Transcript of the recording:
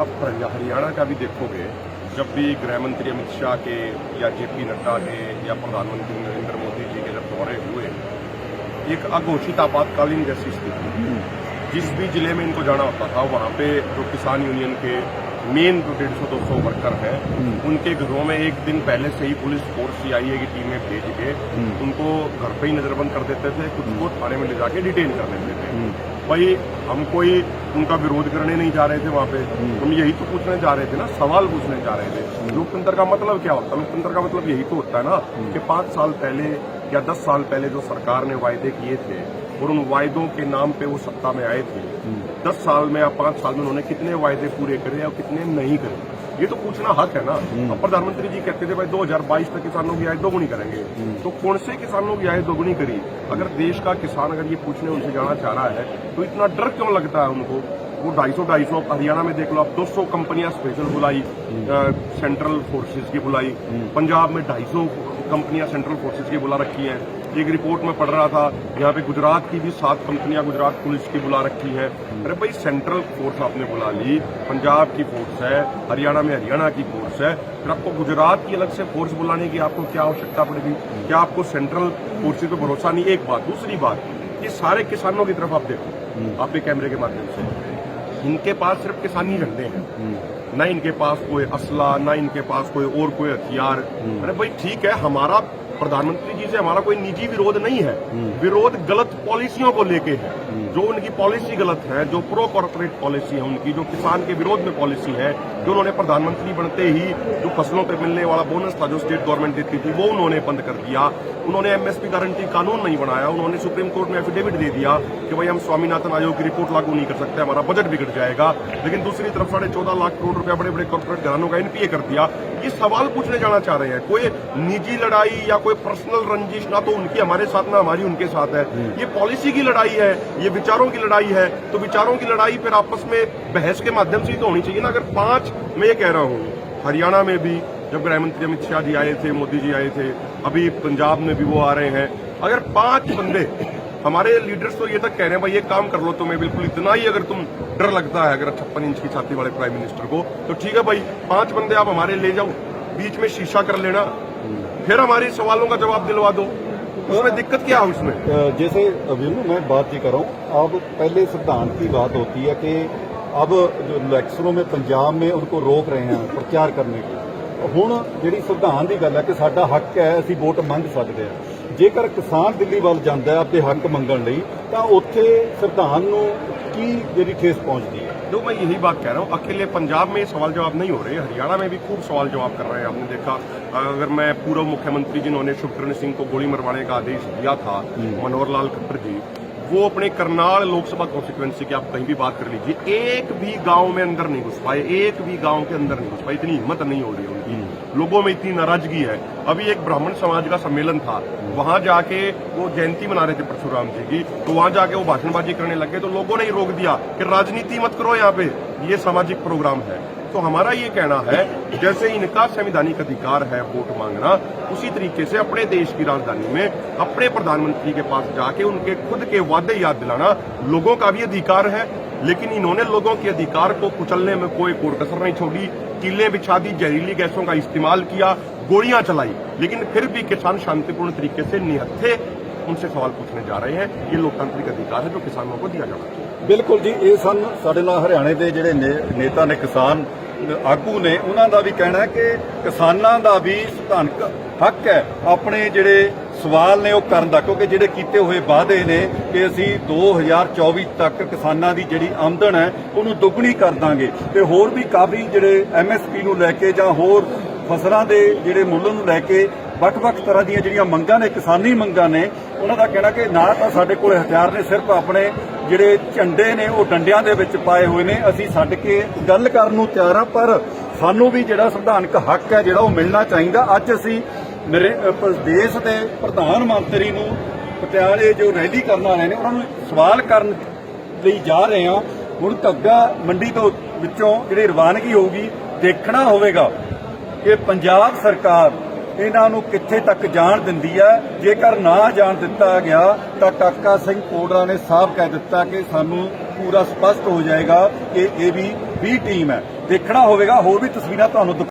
आप हरियाणा का भी देखोगे जब भी गृह मंत्री अमित शाह के या जेपी नड्डा के या प्रधानमंत्री नरेंद्र मोदी जी के जब दौरे हुए एक अघोषित आपातकालीन जैसी स्थिति जिस भी ज़िले में इनको जाना होता था वहाँ पे जो किसान यूनियन के मेन जो डेढ़ सौ दो सौ वर्कर हैं उनके घरों में एक दिन पहले से ही पुलिस फोर्स सीआईए की टीमें भेज के उनको घर पे ही नजरबंद कर देते थे कुछ को थाने में ले जाके डिटेन कर देते थे। भाई हम कोई उनका विरोध करने नहीं जा रहे थे वहाँ पे। हम यही तो पूछने जा रहे थे ना सवाल पूछने जा रहे थे। लोकतंत्र का मतलब क्या होता? है लोकतंत्र का मतलब यही तो होता है ना कि पाँच साल पहले या दस साल पहले जो सरकार ने वायदे किए थे और उन वायदों के नाम पे वो सत्ता में आए थे दस साल में या पाँच साल में उन्होंने कितने वायदे पूरे करे और कितने नहीं करे? ये तो पूछना हक है ना। अब प्रधानमंत्री जी कहते थे भाई 2022 तक किसानों की आय दोगुनी करेंगे। तो कौन से किसानों की आय दोगुनी करी? अगर देश का किसान अगर ये पूछने उनसे जाना चाह रहा है तो इतना डर क्यों लगता है उनको? वो ढाई सौ ढाई सौ हरियाणा में देख लो आप 200 कंपनियाँ स्पेशल बुलाई सेंट्रल फोर्सेज की बुलाई। पंजाब में ढाई सौ कंपनियाँ सेंट्रल फोर्सेज की बुला रखी हैं। एक रिपोर्ट में पढ़ रहा था, यहाँ पे गुजरात की भी सात कंपनियाँ गुजरात पुलिस की बुला रखी है। अरे भाई सेंट्रल फोर्स आपने बुला ली, पंजाब की फोर्स है, हरियाणा में हरियाणा की फोर्स है। फिर आपको गुजरात की अलग से फोर्स बुलाने की आपको क्या आवश्यकता पड़ेगी? क्या आपको सेंट्रल फोर्सेज पर भरोसा नहीं? एक बात, दूसरी बात, ये सारे किसानों की तरफ़ आप देखो आपके कैमरे के माध्यम से। इनके पास सिर्फ़ किसानी झंडे हैं। ना इनके पास कोई असला, ना इनके पास कोई और कोई हथियार। अरे भाई, ठीक है, हमारा प्रधानमंत्री जी से हमारा कोई निजी विरोध नहीं है। विरोध गलत पॉलिसियों को लेके है। जो उनकी पॉलिसी गलत है, जो प्रो कॉर्पोरेट पॉलिसी है उनकी, जो किसान के विरोध में पॉलिसी है, जो उन्होंने प्रधानमंत्री बनते ही जो फ़सलों पर मिलने वाला बोनस था, जो स्टेट गवर्नमेंट देती थी, वो उन्होंने बंद कर दिया। उन्होंने एमएसपी गारंटी कानून नहीं बनाया। उन्होंने सुप्रीम कोर्ट में एफिडेविट दे दिया कि भाई हम स्वामीनाथन आयोग की रिपोर्ट लागू नहीं कर सकते, हमारा बजट बिगड़ जाएगा। लेकिन दूसरी तरफ़ साढ़े चौदह लाख करोड़ रुपया बड़े बड़े कॉर्पोरेट घरानों का एनपीए कर दिया। ये सवाल पूछने जाना चाह रहे हैं। कोई निजी लड़ाई या कोई पर्सनल रंजिश ना तो उनकी हमारे साथ ना हमारी उनके साथ है। ये पॉलिसी की लड़ाई है, ये विचारों की लड़ाई है तो विचारों की लड़ाई फिर आपस में बहस के माध्यम से ही तो होनी चाहिए ना। अगर पाँच, मैं ये कह रहा हूँ, हरियाणा में भी जब गृह मंत्री अमित शाह जी आए थे, मोदी जी आए थे, अभी पंजाब में भी वो आ रहे हैं। अगर पाँच बंदे, हमारे लीडर्स तो ये तक कह रहे हैं, भाई, ये काम कर लो तुम्हें बिल्कुल इतना ही अगर तुम डर लगता है, अगर छप्पन इंच की छाती वाले प्राइम मिनिस्टर को तो ठीक है भाई, पाँच बंदे आप हमारे ले जाओ, बीच में शीशा कर लेना। फिर हमारे सवालों का जवाब दिलवा दो। उसमें दिक्कत क्या है उसमें अ, जैसे अभिमन्यु मैं बात ये कर रहा हूँ अब पहले संविधान की बात होती है कि अब जो इलेक्शनों में पंजाब में उनको रोक रहे हैं प्रचार करने को ਹੁਣ ਜਿਹੜੀ ਸੰਵਿਧਾਨ ਦੀ ਗੱਲ ਹੈ ਕਿ ਸਾਡਾ ਹੱਕ ਹੈ ਅਸੀਂ ਵੋਟ ਮੰਗ ਸਕਦੇ ਹਾਂ ਜੇਕਰ ਕਿਸਾਨ ਦਿੱਲੀ ਵੱਲ ਜਾਂਦਾ ਹੈ ਆਪਣੇ ਹੱਕ ਮੰਗਣ ਲਈ ਤਾਂ ਉੱਥੇ ਸੰਵਿਧਾਨ ਨੂੰ ਕੀ ਜਿਹੜੀ ਠੇਸ ਪਹੁੰਚਦੀ ਹੈ तो मैं यही बात कह रहा हूँ अकेले पंजाब में सवाल जवाब नहीं हो रहे हरियाणा में भी खूब सवाल जवाब कर रहे हैं आपने देखा। अगर मैं पूर्व मुख्यमंत्री जिन्होंने शुभकरण सिंह को गोली मरवाने का आदेश दिया था मनोहर लाल खट्टर जी वो अपने करनाल लोकसभा कॉन्स्टिट्युएंसी की आप कहीं भी बात कर लीजिए एक भी गाँव में अंदर नहीं घुस पाए एक भी गाँव के अंदर नहीं घुस पाए इतनी हिम्मत नहीं हो रही उनकी। लोगों में इतनी नाराज़गी है। अभी एक ब्राह्मण समाज का सम्मेलन था। वहाँ जाके वो जयंती मना रहे थे परशुराम जी की। तो वहाँ जाके वो भाषणबाजी करने लगे तो लोगों ने ही रोक दिया कि राजनीति मत करो यहाँ पे। ये सामाजिक प्रोग्राम है। तो हमारा ये कहना है, जैसे इनका संवैधानिक अधिकार है वोट मांगना, उसी तरीके से अपने देश की राजधानी में अपने प्रधानमंत्री के पास जाके उनके खुद के वादे याद दिलाना लोगों का भी अधिकार है। लेकिन इन्होंने लोगों के अधिकार को कुचलने में कोई कोर कसर नहीं छोड़ी किले बिछा दी जहरीली गैसों का इस्तेमाल किया गोलियां चलाई लेकिन फिर भी किसान शांतिपूर्ण तरीके से निहत्थे उनसे सवाल पूछने जा रहे हैं ये लोकतांत्रिक अधिकार है जो किसानों को दिया जाना चाहिए ਬਿਲਕੁਲ ਜੀ ਇਹ ਸਨ ਸਾਡੇ ਨਾਲ ਹਰਿਆਣੇ ਦੇ ਜਿਹੜੇ ਨੇ- ਨੇਤਾ ਨੇ ਕਿਸਾਨ ਆਗੂ ਨੇ ਉਹਨਾਂ ਦਾ ਵੀ ਕਹਿਣਾ ਹੈ ਕਿ ਕਿਸਾਨਾਂ ਦਾ ਵੀ ਸੰਵਿਧਾਨਕ ਹੱਕ ਹੈ ਆਪਣੇ ਜਿਹੜੇ ਸਵਾਲ ਨੇ ਉਹ ਕਰਨ ਦਾ, ਕਿਉਂਕਿ ਜਿਹੜੇ ਕੀਤੇ ਹੋਏ ਵਾਅਦੇ ਨੇ ਕਿ ਅਸੀਂ 2024 ਤੱਕ ਕਿਸਾਨਾਂ ਦੀ ਜਿਹੜੀ ਆਮਦਨ ਹੈ, ਉਹਨੂੰ ਦੁੱਗਣੀ ਕਰ ਦਾਂਗੇ। ਤੇ ਹੋਰ ਵੀ ਕਾਫੀ ਜਿਹੜੇ ਐਮਐਸਪੀ ਨੂੰ ਲੈ ਕੇ ਜਾਂ ਹੋਰ ਫਸਲਾਂ ਦੇ ਜਿਹੜੇ ਮੁੱਲ ਨੂੰ ਲੈ ਕੇ ਵੱਖ-ਵੱਖ ਤਰ੍ਹਾਂ ਦੀਆਂ ਜਿਹੜੀਆਂ ਮੰਗਾਂ ਨੇ, ਕਿਸਾਨੀ ਮੰਗਾਂ ਨੇ, ਉਹਨਾਂ ਦਾ ਕਹਿਣਾ ਕਿ ਨਾ ਤਾਂ ਸਾਡੇ ਕੋਲ ਹਥਿਆਰ ਨੇ, ਸਿਰਫ ਆਪਣੇ ਜਿਹੜੇ ਝੰਡੇ ਨੇ, ਉਹ ਡੰਡਿਆਂ ਦੇ ਵਿੱਚ ਪਾਏ ਹੋਏ ਨੇ, ਅਸੀਂ ਛੱਡ ਕੇ ਗੱਲ ਕਰਨ ਨੂੰ ਤਿਆਰ ਆ ਪਰ ਸਾਨੂੰ ਵੀ ਜਿਹੜਾ ਸੰਵਿਧਾਨਕ ਹੱਕ ਹੈ, ਜਿਹੜਾ ਉਹ ਮਿਲਣਾ ਚਾਹੀਦਾ। ਅੱਜ ਅਸੀਂ ਮੇਰੇ ਅ, ਦੇ ਪ੍ਰਧਾਨ ਮੰਤਰੀ ਨੂੰ ਪਟਿਆਲੇ ਜੋ ਰੈਲੀ ਕਰਨ ਵਾਲੇ ਨੇ ਉਹਨਾਂ ਨੂੰ ਸਵਾਲ ਕਰਨ ਲਈ ਜਾ ਰਹੇ ਹਾਂ। ਹੁਣ ਧੱਗਾ ਮੰਡੀ ਤੋਂ ਵਿੱਚੋਂ ਜਿਹੜੀ ਰਵਾਨਗੀ ਹੋਊਗੀ ਦੇਖਣਾ ਹੋਵੇਗਾ ਕਿ ਪੰਜਾਬ ਸਰਕਾਰ ਇਹਨਾਂ ਨੂੰ ਕਿੱਥੇ ਤੱਕ ਜਾਣ ਦਿੰਦੀ ਹੈ। ਜੇਕਰ ਨਾ ਜਾਣ ਦਿੱਤਾ ਗਿਆ ਤਾਂ ਕਾਕਾ ਸਿੰਘ ਕੋਡਰਾ ਨੇ ਸਾਫ਼ ਕਹਿ ਦਿੱਤਾ ਕਿ ਸਾਨੂੰ ਪੂਰਾ ਸਪਸ਼ਟ ਹੋ ਜਾਏਗਾ ਕਿ ਇਹ ਵੀ ਵੀ ਟੀਮ ਹੈ। ਦੇਖਣਾ ਹੋਵੇਗਾ ਹੋਰ ਵੀ ਤਸਵੀਰਾਂ ਤੁਹਾਨੂੰ ਦਿਖਾ-